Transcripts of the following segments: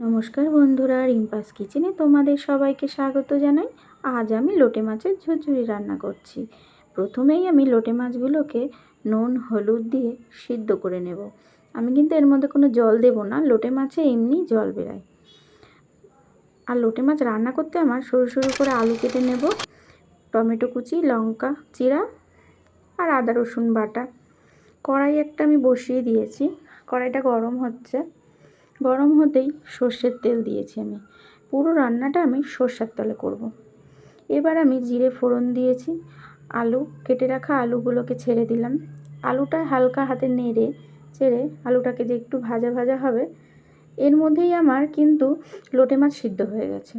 নমস্কার বন্ধুরা, রিম্পাস কিচেনে তোমাদের সবাইকে স্বাগত জানাই। আজ আমি লোটে মাছের ঝুরঝুরি রান্না করছি। প্রথমেই আমি লোটে মাছগুলোকে নুন, হলুদ দিয়ে সিদ্ধ করে নেব। আমি কিন্তু এর মধ্যে কোনো জল দেব না, লোটে মাছে এমনি জল বেরায়। আর লোটে মাছ রান্না করতে আমার সরু সরু করে আলু কেটে নেব, টমেটো কুচি, লঙ্কা চিরা আর আদা রসুন বাটা। কড়াই একটা আমি বসিয়ে দিয়েছি, কড়াইটা গরম হচ্ছে। গরম হতেই সর্ষের তেল দিয়েছি আমি। পুরো রান্নাটা আমি সর্ষের তলে করব। এবার আমি জিরে ফোড়ন দিয়েছি, আলু, কেটে রাখা আলুগুলোকে ছেড়ে দিলাম। আলুটা হালকা হাতে নেড়ে ছেড়ে আলুটাকে যে একটু ভাজা ভাজা হবে, এর মধ্যেই আমার কিন্তু লোটে মাছ সিদ্ধ হয়ে গেছে।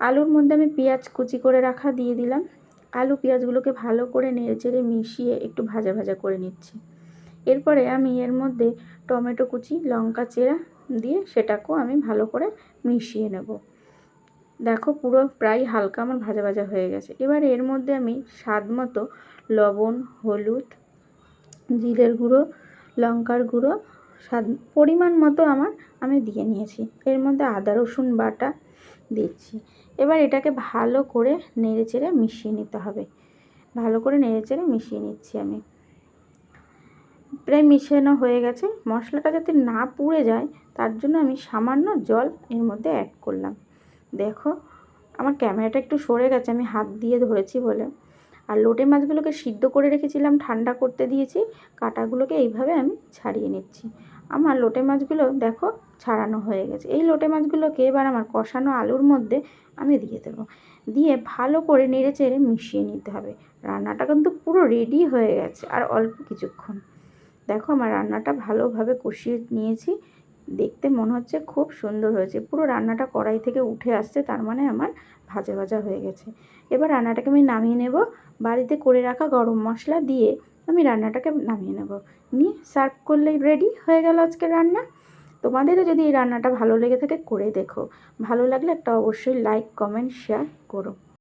আলুর মধ্যে আমি পেঁয়াজ কুচি করে রাখা দিয়ে দিলাম। আলু পেঁয়াজগুলোকে ভালো করে নেড়ে চেড়ে মিশিয়ে একটু ভাজা ভাজা করে নিচ্ছি। এরপরে আমি এর মধ্যে টমেটো কুচি, লঙ্কা চেরা দিয়ে সেটাকেও আমি ভালো করে মিশিয়ে নেব। দেখো পুরো প্রায় হালকা আমার ভাজা ভাজা হয়ে গেছে। এবার এর মধ্যে আমি স্বাদ মতো লবণ, হলুদ, জিরের গুঁড়ো, লঙ্কার গুঁড়ো, স্বাদ, পরিমাণ মতো আমার আমি দিয়ে নিয়েছি। এর মধ্যে আদা, রসুন বাটা দিচ্ছি। এবার এটাকে ভালো করে নেড়ে চেড়ে মিশিয়ে নিতে হবে। ভালো করে নেড়ে চেড়ে মিশিয়ে নিচ্ছি আমি। প্রায় মিশানো হয়ে গেছে। মশলাটা যাতে না পুড়ে যায়, তার জন্য আমি সামান্য জল এর মধ্যে অ্যাড করলাম। দেখো, আমার ক্যামেরাটা একটু সরে গেছে, আমি হাত দিয়ে ধরেছি বলে। আর লোটে মাছগুলোকে সিদ্ধ করে রেখেছিলাম, ঠান্ডা করতে দিয়েছি। কাটাগুলোকে এইভাবে আমি ছাড়িয়ে নিচ্ছি। আমার লোটে মাছগুলো দেখো ছাড়ানো হয়ে গেছে। এই লোটে মাছগুলোকে এবার আমার কষানো আলুর মধ্যে আমি দিয়ে দেবো। দিয়ে ভালো করে নেড়ে চেড়ে মিশিয়ে নিতে হবে। রান্নাটা কিন্তু পুরো রেডি হয়ে গেছে, আর অল্প কিছুক্ষণ। দেখো আমার রান্নাটা ভালোভাবে কষিয়ে নিয়েছি। দেখতে মনে হচ্ছে খুব সুন্দর হয়েছে। পুরো রান্নাটা কড়াই থেকে উঠে আসছে, তার মানে আমার ভাজা ভাজা হয়ে গেছে। এবার রান্নাটাকে আমি নামিয়ে নেব। বাড়িতে করে রাখা গরম মশলা দিয়ে আমি রান্নাটাকে নামিয়ে নেব। নিয়ে সার্ভ করলেই রেডি হয়ে গেল আজকে রান্না। তোমাদেরও যদি এই রান্নাটা ভালো লেগে থাকে করে দেখো। ভালো লাগলে একটা অবশ্যই লাইক, কমেন্ট, শেয়ার করো।